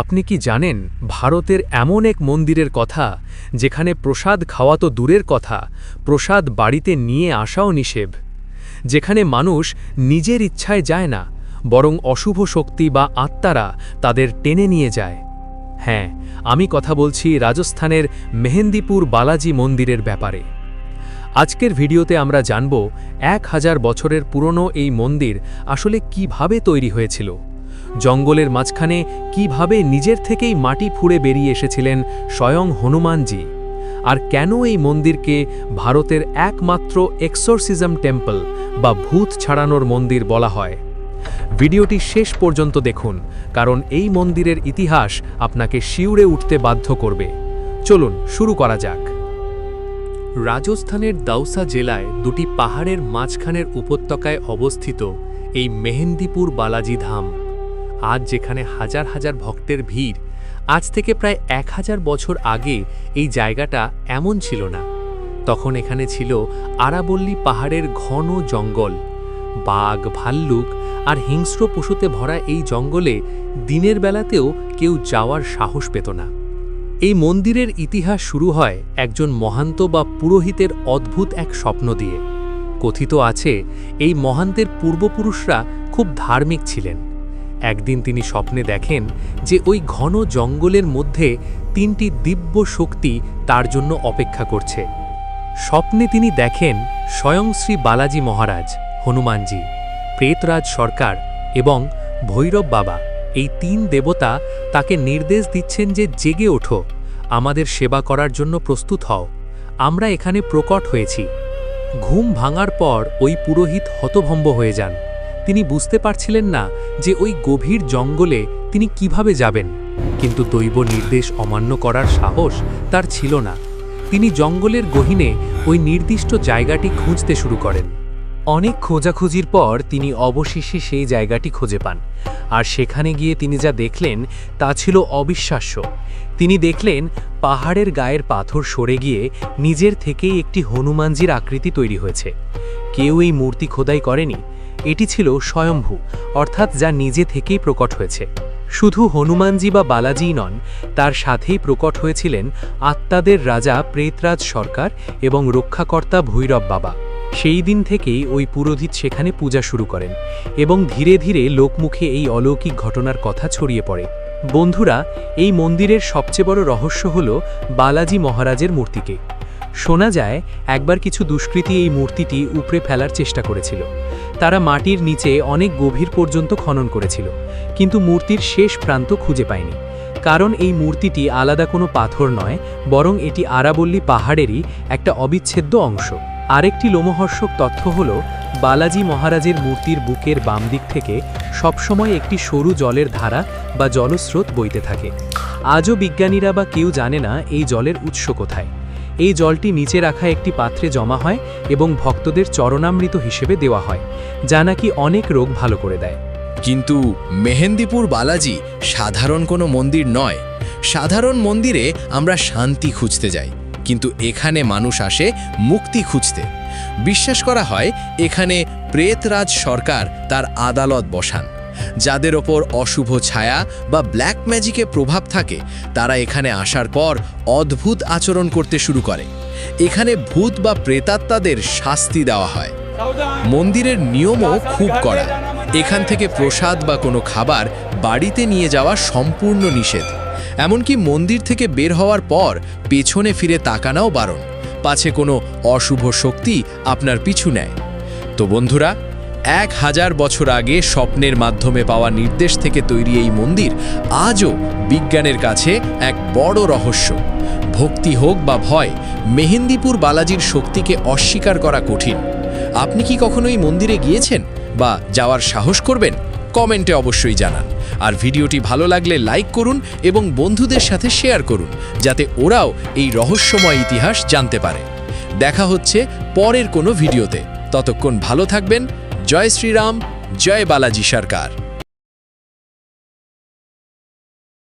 আপনি কি জানেন, ভারতের এমন এক মন্দিরের কথা, যেখানে প্রসাদ খাওয়া তো দূরের কথা, প্রসাদ বাড়িতে নিয়ে আসাও নিষেধ। যেখানে মানুষ নিজের ইচ্ছায় যায় না, বরং অশুভ শক্তি বা আত্মারা তাদের টেনে নিয়ে যায়। হ্যাঁ আমি কথা বলছি রাজস্থানের মেহেন্দিপুর বালাজি মন্দিরের ব্যাপারে। আজকের ভিডিওতে আমরা জানব, এক হাজার বছরের পুরনো এই মন্দির আসলে কীভাবে তৈরি হয়েছিল। জঙ্গলের মাঝখানে কীভাবে নিজের থেকেই মাটি ফুঁড়ে বেরিয়ে এসেছিলেন স্বয়ং হনুমানজি। আর কেন এই মন্দিরকে ভারতের একমাত্র এক্সোরসিজম টেম্পল বা ভূত ছাড়ানোর মন্দির বলা হয়? ভিডিওটি শেষ পর্যন্ত দেখুন, কারণ এই মন্দিরের ইতিহাস আপনাকে শিউরে উঠতে বাধ্য করবে। চলুন শুরু করা যাক। রাজস্থানের দাউসা জেলায় দুটি পাহাড়ের মাঝখানের উপত্যকায় অবস্থিত এই মেহেন্দিপুর বালাজি ধাম। আজ যেখানে হাজার হাজার ভক্তের ভিড়, আজ থেকে প্রায় এক হাজার বছর আগে এই জায়গাটা এমন ছিল না। তখন এখানে ছিল আরাবল্লী পাহাড়ের ঘন জঙ্গল। বাঘ, ভাল্লুক আর হিংস্র পশুতে ভরা এই জঙ্গলে দিনের বেলাতেও কেউ যাওয়ার সাহস পেত না। এই মন্দিরের ইতিহাস শুরু হয় একজন মহান্ত বা পুরোহিতের অদ্ভুত এক স্বপ্ন দিয়ে। কথিত আছে, এই মহান্তের পূর্বপুরুষরা খুব ধার্মিক ছিলেন। একদিন তিনি স্বপ্নে দেখেন যে ওই ঘন জঙ্গলের মধ্যে তিনটি দিব্য শক্তি তার জন্য অপেক্ষা করছে। স্বপ্নে তিনি দেখেন স্বয়ং শ্রী বালাজি মহারাজ, হনুমানজি, প্রেতরাজ সরকার এবং ভৈরব বাবা। এই তিন দেবতা তাকে নির্দেশ দিচ্ছেন যে জেগে ওঠো, আমাদের সেবা করার জন্য প্রস্তুত হও, আমরা এখানে প্রকট হয়েছি। ঘুম ভাঙার পর ওই পুরোহিত হতভম্ব হয়ে যান। তিনি বুঝতে পারছিলেন না যে ওই গভীর জঙ্গলে তিনি কীভাবে যাবেন। কিন্তু দৈব নির্দেশ অমান্য করার সাহস তার ছিল না। তিনি জঙ্গলের গহীনে ওই নির্দিষ্ট জায়গাটি খুঁজতে শুরু করেন। অনেক খোঁজাখুঁজির পর তিনি অবশেষে সেই জায়গাটি খুঁজে পান। আর সেখানে গিয়ে তিনি যা দেখলেন তা ছিল অবিশ্বাস্য। তিনি দেখলেন পাহাড়ের গায়ের পাথর সরে গিয়ে নিজের থেকেই একটি হনুমানজির আকৃতি তৈরি হয়েছে। কেউ এই মূর্তি খোদাই করেনি এটি ছিল স্বয়ম্ভু, অর্থাৎ যা নিজে থেকেই প্রকট হয়েছে। শুধু হনুমানজি বা বালাজিই নন, তার সাথেই প্রকট হয়েছিলেন আত্মাদের রাজা প্রেতরাজ সরকার এবং রক্ষাকর্তা ভৈরব বাবা। সেই দিন থেকেই ওই পুরোহিত সেখানে পূজা শুরু করেন এবং ধীরে ধীরে লোকমুখে এই অলৌকিক ঘটনার কথা ছড়িয়ে পড়ে। বন্ধুরা, এই মন্দিরের সবচেয়ে বড় রহস্য হল বালাজি মহারাজের মূর্তিকে। শোনা যায়, একবার কিছু দুষ্কৃতী এই মূর্তিটি উপড়ে ফেলার চেষ্টা করেছিল। তারা মাটির নিচে অনেক গভীর পর্যন্ত খনন করেছিল, কিন্তু মূর্তির শেষ প্রান্ত খুঁজে পায়নি। কারণ এই মূর্তিটি আলাদা কোনো পাথর নয়, বরং এটি আরাবল্লী পাহাড়েরই একটা অবিচ্ছেদ্য অংশ। আরেকটি লোমহর্ষক তথ্য হল, বালাজি মহারাজের মূর্তির বুকের বাম দিক থেকে সবসময় একটি সরু জলের ধারা বা জলস্রোত বইতে থাকে। আজও বিজ্ঞানীরা বা কেউ জানে না এই জলের উৎস কোথায়। এই জলটি নিচে রাখা একটি পাত্রে জমা হয় এবং ভক্তদের চরণামৃত হিসেবে দেওয়া হয়, যা নাকি অনেক রোগ ভালো করে দেয়। কিন্তু মেহেন্দিপুর বালাজি সাধারণ কোনো মন্দির নয়। সাধারণ মন্দিরে আমরা শান্তি খুঁজতে যাই, কিন্তু এখানে মানুষ আসে মুক্তি খুঁজতে। বিশ্বাস করা হয়, এখানে প্রেতরাজ সরকার তার আদালত বসান। যাদের ওপর অশুভ ছায়া বা ব্ল্যাক ম্যাজিকে প্রভাব থাকে, তারা এখানে আসার পর অদ্ভুত আচরণ করতে শুরু করে। এখানে ভূত বা প্রেতাত্মাদের শাস্তি দেওয়া হয়। মন্দিরের নিয়মও খুব কড়া। এখান থেকে প্রসাদ বা কোনো খাবার বাড়িতে নিয়ে যাওয়া সম্পূর্ণ নিষেধ। এমনকি মন্দির থেকে বের হওয়ার পর পেছনে ফিরে তাকানাও বারণ। পাছে কোনো অশুভ শক্তি আপনার পিছু নেয়। তো বন্ধুরা এক হাজার বছর আগে স্বপ্নের মাধ্যমে পাওয়া নির্দেশ থেকে তৈরি এই মন্দির আজও বিজ্ঞানের কাছে এক বড় রহস্য। ভক্তি হোক বা ভয়, মেহেন্দিপুর বালাজির শক্তিকে অস্বীকার করা কঠিন। আপনি কি কখনো এই মন্দিরে গিয়েছেন বা যাওয়ার সাহস করবেন? কমেন্টে অবশ্যই জানান। আর ভিডিওটি ভালো লাগলে লাইক করুন এবং বন্ধুদের সাথে শেয়ার করুন, যাতে ওরাও এই রহস্যময় ইতিহাস জানতে পারে। দেখা হচ্ছে পরের কোনো ভিডিওতে। ততক্ষণ ভালো থাকবেন জয় শ্রীরাম জয় বালাজি সরকার।